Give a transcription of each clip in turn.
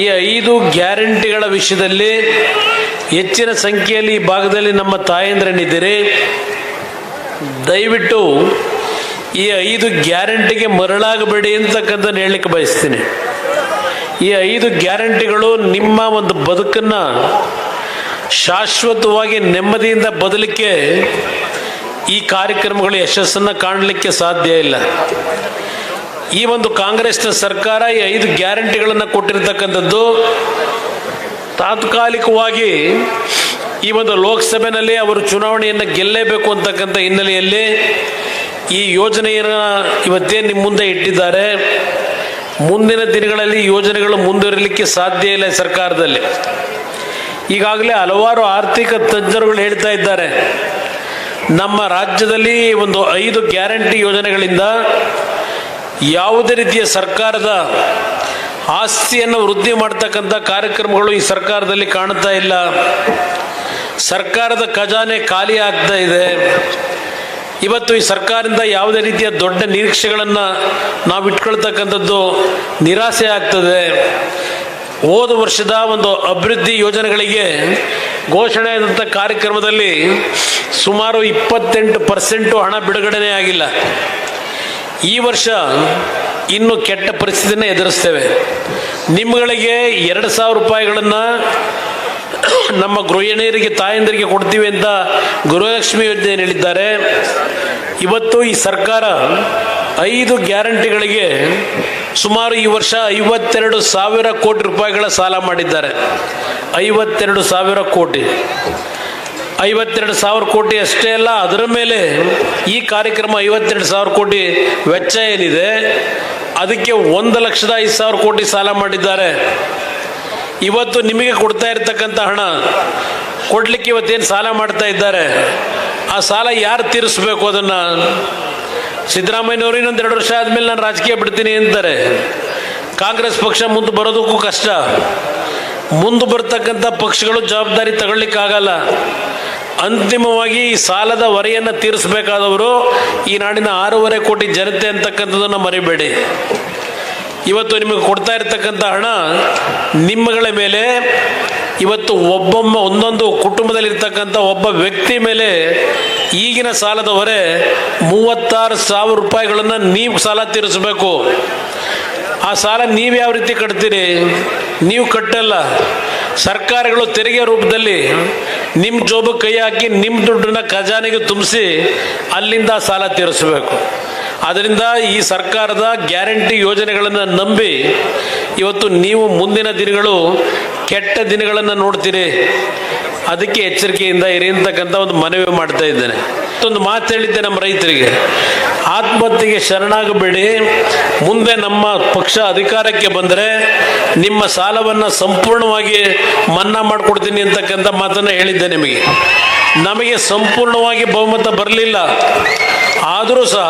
ಈ ಐದು ಗ್ಯಾರಂಟಿಗಳ ವಿಷಯದಲ್ಲಿ ಹೆಚ್ಚಿನ ಸಂಖ್ಯೆಯಲ್ಲಿ ಈ ಭಾಗದಲ್ಲಿ ನಮ್ಮ ತಾಯಂದ್ರನಿದ್ದೀರಿ. ದಯವಿಟ್ಟು ಈ ಐದು ಗ್ಯಾರಂಟಿಗೆ ಮರಳಾಗಬೇಡಿ ಅಂತಕ್ಕಂಥ ಹೇಳಲಿಕ್ಕೆ ಬಯಸ್ತೀನಿ. ಈ ಐದು ಗ್ಯಾರಂಟಿಗಳು ನಿಮ್ಮ ಒಂದು ಬದುಕನ್ನು ಶಾಶ್ವತವಾಗಿ ನೆಮ್ಮದಿಯಿಂದ ಬದಲಿಕ್ಕೆ ಈ ಕಾರ್ಯಕ್ರಮಗಳು ಯಶಸ್ಸನ್ನು ಕಾಣಲಿಕ್ಕೆ ಸಾಧ್ಯ ಇಲ್ಲ. ಈ ಒಂದು ಕಾಂಗ್ರೆಸ್ನ ಸರ್ಕಾರ ಈ ಐದು ಗ್ಯಾರಂಟಿಗಳನ್ನು ಕೊಟ್ಟಿರ್ತಕ್ಕಂಥದ್ದು ತಾತ್ಕಾಲಿಕವಾಗಿ ಈ ಒಂದು ಲೋಕಸಭೆಯಲ್ಲಿ ಅವರು ಚುನಾವಣೆಯನ್ನು ಗೆಲ್ಲೇಬೇಕು ಅಂತಕ್ಕಂಥ ಹಿನ್ನೆಲೆಯಲ್ಲಿ ಈ ಯೋಜನೆಯನ್ನು ಇವತ್ತೇ ನಿಮ್ಮ ಮುಂದೆ ಇಟ್ಟಿದ್ದಾರೆ. ಮುಂದಿನ ದಿನಗಳಲ್ಲಿ ಯೋಜನೆಗಳು ಮುಂದುವರಿಲಿಕ್ಕೆ ಸಾಧ್ಯ ಇಲ್ಲ ಸರ್ಕಾರದಲ್ಲಿ. ಈಗಾಗಲೇ ಹಲವಾರು ಆರ್ಥಿಕ ತಜ್ಞರುಗಳು ಹೇಳ್ತಾ ಇದ್ದಾರೆ. ನಮ್ಮ ರಾಜ್ಯದಲ್ಲಿ ಒಂದು ಐದು ಗ್ಯಾರಂಟಿ ಯೋಜನೆಗಳಿಂದ ಯಾವುದೇ ರೀತಿಯ ಸರ್ಕಾರದ ಆಸ್ತಿಯನ್ನು ವೃದ್ಧಿ ಮಾಡ್ತಕ್ಕಂಥ ಕಾರ್ಯಕ್ರಮಗಳು ಈ ಸರ್ಕಾರದಲ್ಲಿ ಕಾಣ್ತಾ ಇಲ್ಲ. ಸರ್ಕಾರದ ಖಜಾನೆ ಖಾಲಿ ಆಗ್ತಾ ಇದೆ. ಇವತ್ತು ಈ ಸರ್ಕಾರದಿಂದ ಯಾವುದೇ ರೀತಿಯ ದೊಡ್ಡ ನಿರೀಕ್ಷೆಗಳನ್ನು ನಾವು ಇಟ್ಕೊಳ್ತಕ್ಕಂಥದ್ದು ನಿರಾಸೆ ಆಗ್ತದೆ. ಹೋದ ವರ್ಷದ ಒಂದು ಅಭಿವೃದ್ಧಿ ಯೋಜನೆಗಳಿಗೆ ಘೋಷಣೆ ಆದಂಥ ಕಾರ್ಯಕ್ರಮದಲ್ಲಿ ಸುಮಾರು ಇಪ್ಪತ್ತೆಂಟು ಪರ್ಸೆಂಟು ಹಣ ಬಿಡುಗಡೆನೇ ಆಗಿಲ್ಲ. ಈ ವರ್ಷ ಇನ್ನು ಕೆಟ್ಟ ಪರಿಸ್ಥಿತಿನ ಎದುರಿಸ್ತೇವೆ. ನಿಮ್ಮಗಳಿಗೆ ಎರಡು ಸಾವಿರ ರೂಪಾಯಿಗಳನ್ನು ನಮ್ಮ ಗೃಹಿಣಿಯರಿಗೆ ತಾಯಂದಿರಿಗೆ ಕೊಡ್ತೀವಿ ಅಂತ ಗೃಹಲಕ್ಷ್ಮಿ ಯೋಜನೆ ಹೇಳಿದ್ದಾರೆ. ಇವತ್ತು ಈ ಸರ್ಕಾರ ಐದು ಗ್ಯಾರಂಟಿಗಳಿಗೆ ಸುಮಾರು ಈ ವರ್ಷ ಐವತ್ತೆರಡು ಸಾವಿರ ಕೋಟಿ ರೂಪಾಯಿಗಳ ಸಾಲ ಮಾಡಿದ್ದಾರೆ. ಐವತ್ತೆರಡು ಸಾವಿರ ಕೋಟಿ. ಐವತ್ತೆರಡು ಸಾವಿರ ಕೋಟಿ ಅಷ್ಟೇ ಅಲ್ಲ, ಅದರ ಮೇಲೆ ಈ ಕಾರ್ಯಕ್ರಮ ಐವತ್ತೆರಡು ಸಾವಿರ ಕೋಟಿ ವೆಚ್ಚ ಏನಿದೆ, ಅದಕ್ಕೆ ಒಂದು ಲಕ್ಷದ ಐದು ಸಾವಿರ ಕೋಟಿ ಸಾಲ ಮಾಡಿದ್ದಾರೆ. ಇವತ್ತು ನಿಮಗೆ ಕೊಡ್ತಾ ಇರತಕ್ಕಂಥ ಹಣ ಕೊಡ್ಲಿಕ್ಕೆ ಇವತ್ತೇನು ಸಾಲ ಮಾಡ್ತಾ ಇದ್ದಾರೆ? ಆ ಸಾಲ ಯಾರು ತೀರಿಸ್ಬೇಕು ಅದನ್ನು? ಸಿದ್ದರಾಮಯ್ಯನವರು ಇನ್ನೊಂದು ಎರಡು ವರ್ಷ ಆದಮೇಲೆ ನಾನು ರಾಜಕೀಯ ಬಿಡ್ತೀನಿ ಅಂತಾರೆ. ಕಾಂಗ್ರೆಸ್ ಪಕ್ಷ ಮುಂದೆ ಬರೋದಕ್ಕೂ ಕಷ್ಟ. ಮುಂದೆ ಬರ್ತಕ್ಕಂಥ ಪಕ್ಷಗಳು ಜವಾಬ್ದಾರಿ ತಗೊಳ್ಳಿಕ್ಕಾಗಲ್ಲ. ಅಂತಿಮವಾಗಿ ಈ ಸಾಲದ ಹೊರೆಯನ್ನು ತೀರಿಸಬೇಕಾದವರು ಈ ನಾಡಿನ ಆರೂವರೆ ಕೋಟಿ ಜನತೆ ಅಂತಕ್ಕಂಥದ್ದನ್ನು ಮರಿಬೇಡಿ. ಇವತ್ತು ನಿಮಗೆ ಕೊಡ್ತಾ ಇರತಕ್ಕಂಥ ಹಣ ನಿಮ್ಮಗಳ ಮೇಲೆ, ಇವತ್ತು ಒಬ್ಬೊಮ್ಮ ಒಂದೊಂದು ಕುಟುಂಬದಲ್ಲಿರ್ತಕ್ಕಂಥ ಒಬ್ಬ ವ್ಯಕ್ತಿ ಮೇಲೆ ಈಗಿನ ಸಾಲದ ಹೊರೆ ಮೂವತ್ತಾರು ಸಾವಿರ ರೂಪಾಯಿಗಳನ್ನು ನೀವು ಸಾಲ ತೀರಿಸಬೇಕು. ಆ ಸಾಲ ನೀವು ಯಾವ ರೀತಿ ಕಟ್ತೀರಿ? ನೀವು ಕಟ್ಟಲ್ಲ. ಸರ್ಕಾರಗಳು ತೆರಿಗೆ ರೂಪದಲ್ಲಿ ನಿಮ್ಮ ಜೋಬು ಕೈ ಹಾಕಿ ನಿಮ್ಮ ದುಡ್ಡನ್ನ ಖಜಾನೆಗೆ ತುಂಬಿಸಿ ಅಲ್ಲಿಂದ ಸಾಲ ತೀರಿಸಬೇಕು. ಅದರಿಂದ ಈ ಸರ್ಕಾರದ ಗ್ಯಾರಂಟಿ ಯೋಜನೆಗಳನ್ನು ನಂಬಿ ಇವತ್ತು ನೀವು ಮುಂದಿನ ದಿನಗಳು ಕೆಟ್ಟ ದಿನಗಳನ್ನು ನೋಡ್ತೀರಿ. ಅದಕ್ಕೆ ಎಚ್ಚರಿಕೆಯಿಂದ ಇರಿ ಅಂತಕ್ಕಂಥ ಒಂದು ಮನವಿ ಮಾಡ್ತಾ ಇದ್ದೇನೆ. ಮತ್ತೊಂದು ಮಾತು ಹೇಳಿದ್ದೆ ನಮ್ಮ ರೈತರಿಗೆ. ಆತ್ಮಹತ್ಯೆಗೆ ಶರಣಾಗಬೇಡಿ. ಮುಂದೆ ನಮ್ಮ ಪಕ್ಷ ಅಧಿಕಾರಕ್ಕೆ ಬಂದರೆ ನಿಮ್ಮ ಸಾಲವನ್ನು ಸಂಪೂರ್ಣವಾಗಿ ಮನ್ನಾ ಮಾಡಿಕೊಡ್ತೀನಿ ಅಂತಕ್ಕಂಥ ಮಾತನ್ನು ಹೇಳಿದ್ದೆ ನಿಮಗೆ. ನಮಗೆ ಸಂಪೂರ್ಣವಾಗಿ ಬಹುಮತ ಬರಲಿಲ್ಲ. ಆದರೂ ಸಹ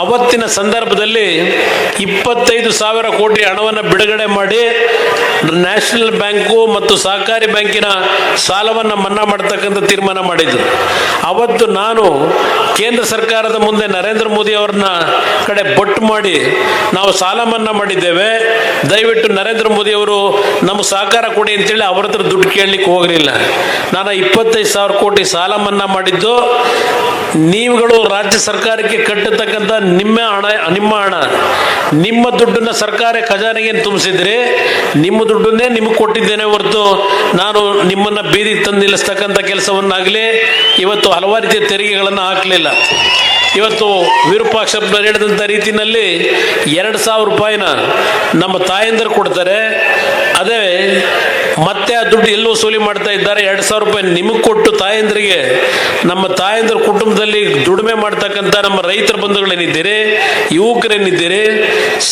ಅವತ್ತಿನ ಸಂದರ್ಭದಲ್ಲಿ ಇಪ್ಪತ್ತೈದು ಸಾವಿರ ಕೋಟಿ ಹಣವನ್ನು ಬಿಡುಗಡೆ ಮಾಡಿ ನ್ಯಾಷನಲ್ ಬ್ಯಾಂಕು ಮತ್ತು ಸಹಕಾರಿ ಬ್ಯಾಂಕಿನ ಸಾಲವನ್ನು ಮನ್ನಾ ಮಾಡ್ತಕ್ಕಂಥ ತೀರ್ಮಾನ ಮಾಡಿದ್ರು. ಅವತ್ತು ನಾನು ಕೇಂದ್ರ ಸರ್ಕಾರದ ಮುಂದೆ ನರೇಂದ್ರ ಮೋದಿ ಅವ್ರನ್ನ ಕಡೆ ಬೊಟ್ಟು ಮಾಡಿ ನಾವು ಸಾಲ ಮನ್ನಾ ಮಾಡಿದ್ದೇವೆ. ದಯವಿಟ್ಟು ನರೇಂದ್ರ ಮೋದಿ ಅವರು ನಮ್ಮ ಸಹಕಾರ ಕೊಡಿ ಅಂತೇಳಿ ಅವ್ರ ಹತ್ರ ದುಡ್ಡು ಕೇಳಲಿಕ್ಕೆ ಹೋಗಲಿಲ್ಲ. ನಾನು ಇಪ್ಪತ್ತೈದು ಸಾವಿರ ಕೋಟಿ ಸಾಲ ಮನ್ನಾ ಮಾಡಿದ್ದು. ನೀವುಗಳು ರಾಜ್ಯ ಸರ್ಕಾರಕ್ಕೆ ಕಟ್ಟತಕ್ಕಂಥ ನಿಮ್ಮ ಹಣ ನಿಮ್ಮ ಹಣ. ನಿಮ್ಮ ದುಡ್ಡನ್ನ ಸರ್ಕಾರ ಖಜಾನೆಗೆ ತುಂಬಿಸಿದ್ರೆ ನಿಮ್ಮ ದುಡ್ಡನ್ನೇ ನಿಮಗೆ ಕೊಟ್ಟಿದ್ದೇನೆ ಹೊರತು ನಾನು ನಿಮ್ಮನ್ನ ಬೀದಿ ತಂದು ನಿಲ್ಲಿಸ್ತಕ್ಕಂಥ ಕೆಲಸವನ್ನಾಗಲಿ ಇವತ್ತು ಹಲವಾರು ರೀತಿಯ ತೆರಿಗೆಗಳನ್ನು ಹಾಕಲಿಲ್ಲ. ಇವತ್ತು ವಿರೂಪಾಕ್ಷಪ್ಪ ಹೇಳಿದಂಥ ರೀತಿಯಲ್ಲಿ ಎರಡು ಸಾವಿರ ರೂಪಾಯಿನ ನಮ್ಮ ತಾಯಂದರು ಕೊಡ್ತಾರೆ. ಅದೇ ಮತ್ತೆ ಆ ದುಡ್ಡು ಎಲ್ಲೂ ವಸೂಲಿ ಮಾಡ್ತಾ ಇದ್ದಾರೆ. ಎರಡು ಸಾವಿರ ರೂಪಾಯಿ ನಿಮಗೆ ಕೊಟ್ಟು ತಾಯಂದ್ರಿಗೆ, ನಮ್ಮ ತಾಯಂದ್ರ ಕುಟುಂಬದಲ್ಲಿ ದುಡಿಮೆ ಮಾಡ್ತಕ್ಕಂಥ ನಮ್ಮ ರೈತರ ಬಂಧುಗಳೇನಿದ್ದೀರಿ, ಯುವಕರೇನಿದ್ದೀರಿ,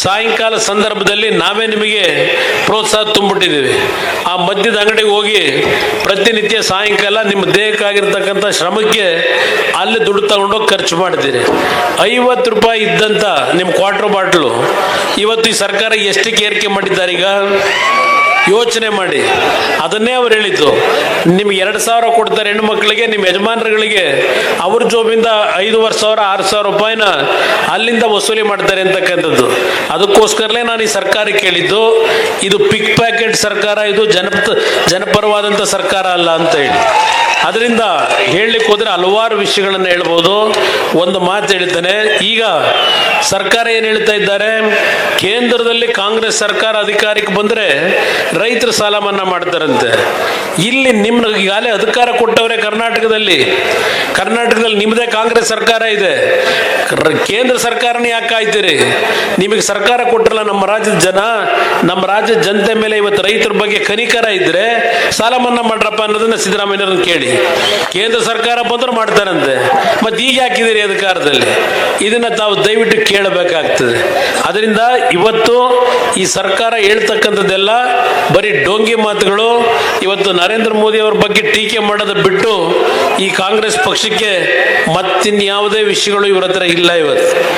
ಸಾಯಂಕಾಲ ಸಂದರ್ಭದಲ್ಲಿ ನಾವೇ ನಿಮಗೆ ಪ್ರೋತ್ಸಾಹ ತುಂಬಿಟ್ಟಿದ್ದೀವಿ. ಆ ಮದ್ಯದ ಅಂಗಡಿಗೆ ಹೋಗಿ ಪ್ರತಿನಿತ್ಯ ಸಾಯಂಕಾಲ ನಿಮ್ಮ ದೇಹಕ್ಕಾಗಿರ್ತಕ್ಕಂಥ ಶ್ರಮಕ್ಕೆ ಅಲ್ಲಿ ದುಡ್ಡು ತಗೊಂಡೋಗಿ ಖರ್ಚು ಮಾಡ್ತೀರಿ ಐವತ್ತು ರೂಪಾಯಿ ಇದ್ದಂಥ ನಿಮ್ಮ ಕ್ವಾರ್ಟರ್ ಬಾಟ್ಲು ಇವತ್ತು ಈ ಸರ್ಕಾರ ಎಷ್ಟು ಏರಿಕೆ ಮಾಡಿದ್ದಾರೆ ಈಗ ಯೋಚನೆ ಮಾಡಿ. ಅದನ್ನೇ ಅವ್ರು ಹೇಳಿದ್ದು. ನಿಮ್ಗೆ ಎರಡು ಸಾವಿರ ಕೊಡ್ತಾರೆ ಹೆಣ್ಣು ಮಕ್ಕಳಿಗೆ ನಿಮ್ಮ ಯಜಮಾನರುಗಳಿಗೆ. ಅವ್ರ ಜೋಬಿಂದ ಐದೂವರೆ ಸಾವಿರ, ಆರು ಸಾವಿರ ರೂಪಾಯಿನ ಅಲ್ಲಿಂದ ವಸೂಲಿ ಮಾಡ್ತಾರೆ ಅಂತಕ್ಕಂಥದ್ದು. ಅದಕ್ಕೋಸ್ಕರಲೇ ನಾನು ಈ ಸರ್ಕಾರ ಕೇಳಿದ್ದು, ಇದು ಪಿಕ್ ಪ್ಯಾಕೆಟ್ ಸರ್ಕಾರ, ಇದು ಜನಪ, ಜನಪರವಾದಂಥ ಸರ್ಕಾರ ಅಲ್ಲ ಅಂತ ಹೇಳಿ. ಅದರಿಂದ ಹೇಳಲಿಕ್ಕೆ ಹೋದ್ರೆ ಹಲವಾರು ವಿಷಯಗಳನ್ನು ಹೇಳ್ಬೋದು. ಒಂದು ಮಾತು ಹೇಳ್ತಾನೆ, ಈಗ ಸರ್ಕಾರ ಏನು ಹೇಳ್ತಾ ಇದ್ದಾರೆ, ಕೇಂದ್ರದಲ್ಲಿ ಕಾಂಗ್ರೆಸ್ ಸರ್ಕಾರ ಅಧಿಕಾರಕ್ಕೆ ಬಂದರೆ ರೈತರು ಸಾಲ ಮನ್ನಾ ಮಾಡ್ತಾರಂತೆ. ಇಲ್ಲಿ ನಿಮ್ಮ ಈಗಾಗಲೇ ಅಧಿಕಾರ ಕೊಟ್ಟವರೇ ಕರ್ನಾಟಕದಲ್ಲಿ. ಕರ್ನಾಟಕದಲ್ಲಿ ನಿಮ್ಮದೇ ಕಾಂಗ್ರೆಸ್ ಸರ್ಕಾರ ಇದೆ. ಕೇಂದ್ರ ಸರ್ಕಾರನೇ ಯಾಕೆ ಕಾಯ್ತೀರಿ? ನಿಮಗೆ ಸರ್ಕಾರ ಕೊಟ್ಟರಲ್ಲ ನಮ್ಮ ರಾಜ್ಯದ ಜನ, ನಮ್ಮ ರಾಜ್ಯದ ಜನತೆ ಮೇಲೆ ಇವತ್ತು ರೈತರ ಬಗ್ಗೆ ಕನಿಕರ ಇದ್ರೆ ಸಾಲ ಮನ್ನಾ ಮಾಡ್ರಪ್ಪ ಅನ್ನೋದನ್ನ ಸಿದ್ದರಾಮಯ್ಯವ್ರನ್ನ ಕೇಳಿ. ಕೇಂದ್ರ ಸರ್ಕಾರ ಬಂದ್ರೆ ಮಾಡ್ತಾರಂತೆ. ಮತ್ತೆ ಈಗ ಹಾಕಿದಿರಿ ಅಧಿಕಾರದಲ್ಲಿ. ಇದನ್ನ ತಾವು ದಯವಿಟ್ಟು ಕೇಳಬೇಕಾಗ್ತದೆ. ಅದರಿಂದ ಇವತ್ತು ಈ ಸರ್ಕಾರ ಹೇಳ್ತಕ್ಕಂಥದ್ದೆಲ್ಲ ಬರೀ ಡೋಂಗಿ ಮಾತುಗಳು, ಇವತ್ತು ನರೇಂದ್ರ ಮೋದಿ ಅವ್ರ ಬಗ್ಗೆ ಟೀಕೆ ಮಾಡೋದು ಬಿಟ್ಟು ಈ ಕಾಂಗ್ರೆಸ್ ಪಕ್ಷಕ್ಕೆ ಮತ್ತಿನ್ಯಾವುದೇ ವಿಷಯಗಳು ಇವರ ಇಲ್ಲ ಇವತ್ತು.